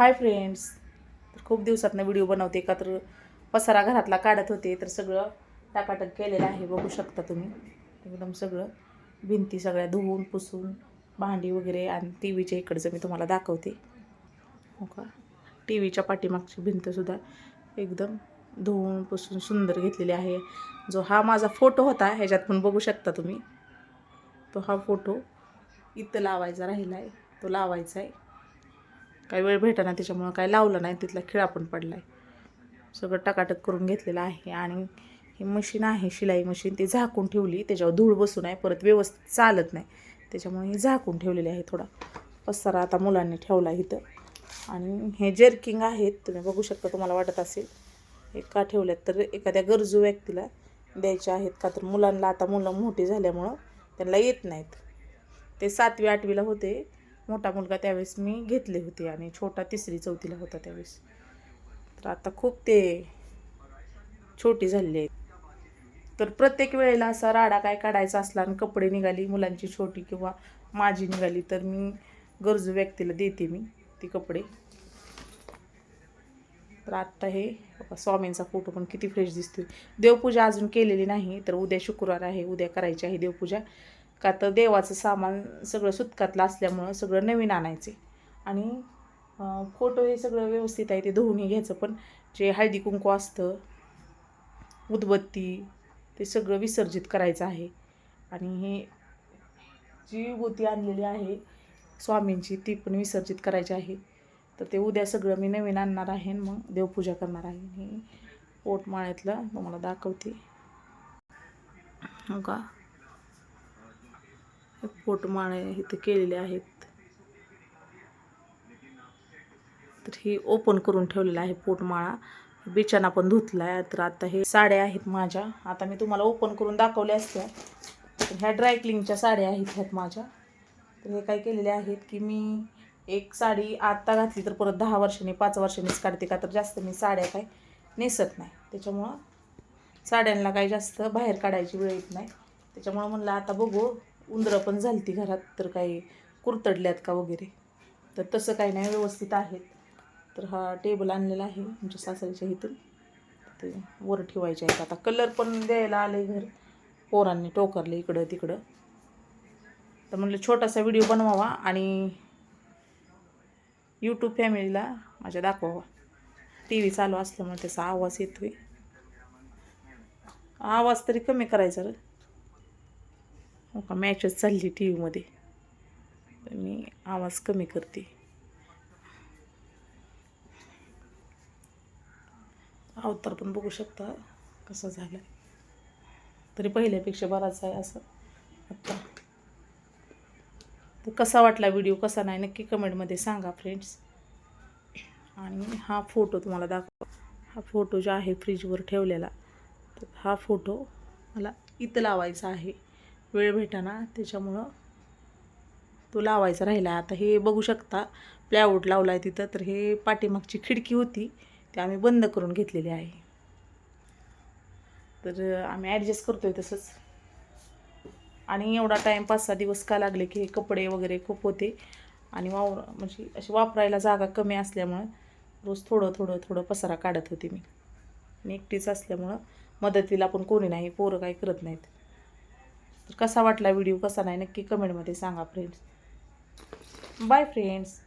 Hi friends तर खूप दिवसातनं video बनवते का तर पसारा घरातला काढत होते तर सगळं टाकाटक केलेलं आहे. बघू शकता तुम्ही. एकदम सगळं भिंती सगळ्या धुवून पुसून भांडी वगैरे आणि टी व्हीच्या इकडचं मी तुम्हाला दाखवते. हो का? टी व्हीच्या पाठीमागची भिंतसुद्धा एकदम धुवून पुसून सुंदर घेतलेली आहे. जो हा माझा फोटो होता ह्याच्यात पण बघू शकता तुम्ही. तो हा फोटो इथं लावायचा राहिला आहे तो लावायचा आहे काही वेळ भेटाना त्याच्यामुळं काय लावलं नाही तिथला खिळा पण पडला आहे सगळं टकाटक करून घेतलेलं आहे आणि ही मशीन आहे शिलाई मशीन ती झाकून ठेवली. त्याच्यावर धूळ बसून आहे परत व्यवस्थित चालत नाही. त्याच्यामुळे ही झाकून ठेवलेली आहे थोडा. पसारा आता मुलांनी ठेवला इथं. आणि हे जर्किंग आहेत तुम्ही बघू शकता तुम्हाला वाटत असेल. हे का ठेवल्यात? तर एखाद्या गरजू व्यक्तीला द्यायचे आहेत का? तर मुलांना आता मुलं मोठी झाल्यामुळं त्यांना येत नाहीत. ते सातवी आठवीला होते. मोठा मुलगा त्यावेळेस मी घेतले होते आणि छोटा तिसरी चौथीला होता त्यावेळेस. तर आता खूप ते छोटी झालेली आहेत. तर प्रत्येक वेळेला असा राडा काय काढायचा असला आणि कपडे निघाली मुलांची छोटी किंवा माझी निघाली तर मी गरजू व्यक्तीला देते मी ती कपडे. तर आत्ता हे स्वामींचा फोटो पण किती फ्रेश दिसतोय. देवपूजा अजून केलेली नाही तर उद्या शुक्रवार आहे उद्या करायची आहे देवपूजा. का तर देवाचं सामान सगळं सुतकातलं असल्यामुळं सगळं नवीन आणायचे. आणि फोटो हे सगळं व्यवस्थित आहे ते धुवून घ्यायचं. पण जे हळदी कुंकू असतं उदबत्ती ते सगळं विसर्जित करायचं आहे. आणि हे जी गोती आणलेली आहे स्वामींची ती पण विसर्जित करायची आहे. तर ते उद्या सगळं मी नवीन आणणार आहे आणि मग देवपूजा करणार आहे. हे पोटमाळ्यातलं तुम्हाला दाखवते. हो का? पोटमाळे इथं केलेले आहेत. तर ही ओपन करून ठेवलेलं आहे पोटमाळा. बिछाना पण धुतला आहे तर आता हे साड्या आहेत माझ्या. आता मी तुम्हाला ओपन करून दाखवल्या असत्या. तर ह्या ड्रायक्लिंगच्या साड्या आहेत ह्यात माझ्या. तर हे काय केलेले आहेत की मी एक साडी आत्ता घातली तर परत दहा वर्षांनी पाच वर्षांनीच काढते का तर जास्त मी साड्या काय नेसत नाही. त्याच्यामुळं साड्यांना काही जास्त बाहेर काढायची वेळ येत नाही. त्याच्यामुळं म्हणलं आता बघू उंदरं पण झालती घरात तर काही कुरतडल्यात का वगैरे. तर तसं काही नाही व्यवस्थित आहेत. तर हा टेबल आणलेला आहे आमच्या सासरीच्या इथून. ते वर ठेवायचे आहेत. आता कलर पण द्यायला आले घर. पोरांनी टोकारले इकडं तिकडं. तर म्हणलं छोटासा व्हिडिओ बनवावा आणि यूट्यूब फॅमिलीला माझ्या दाखवावा. टी व्ही चालू असल्यामुळे त्याचा आवाज येतोय. आवाज तरी कमी करायचा रे. हो का? मॅचच चालली टी व्हीमध्ये मी आवाज कमी करते. अवतार पण बघू शकता कसं झालं तरी पहिल्यापेक्षा बराच आहे असं. आत्ता तर कसा वाटला व्हिडिओ कसा नाही? नक्की कमेंटमध्ये सांगा फ्रेंड्स आणि हा फोटो तुम्हाला दाखवा हा फोटो जो आहे फ्रीजवर ठेवलेला तर हा फोटो मला इथं लावायचा आहे. वेळ भेटाना त्याच्यामुळं तो लावायचा राहिला. आता हे बघू शकता प्लॅवूड लावला आहे तिथं तर हे पाठीमागची खिडकी होती ती आम्ही बंद करून घेतलेली आहे. तर आम्ही ॲडजस्ट करतो आहे तसंच. आणि एवढा टाईम पाच सहा दिवस का लागले की हे कपडे वगैरे खूप होते. आणि वावर म्हणजे अशी वापरायला जागा कमी असल्यामुळं रोज थोडं थोडं थोडं पसारा काढत होते मी. आणि एकटीच असल्यामुळं मदतीला पण कोणी नाही पोरं काही करत नाहीत. तर कसा वाटला व्हिडिओ कसा नाही नक्की कमेंटमध्ये सांगा फ्रेंड्स बाय फ्रेंड्स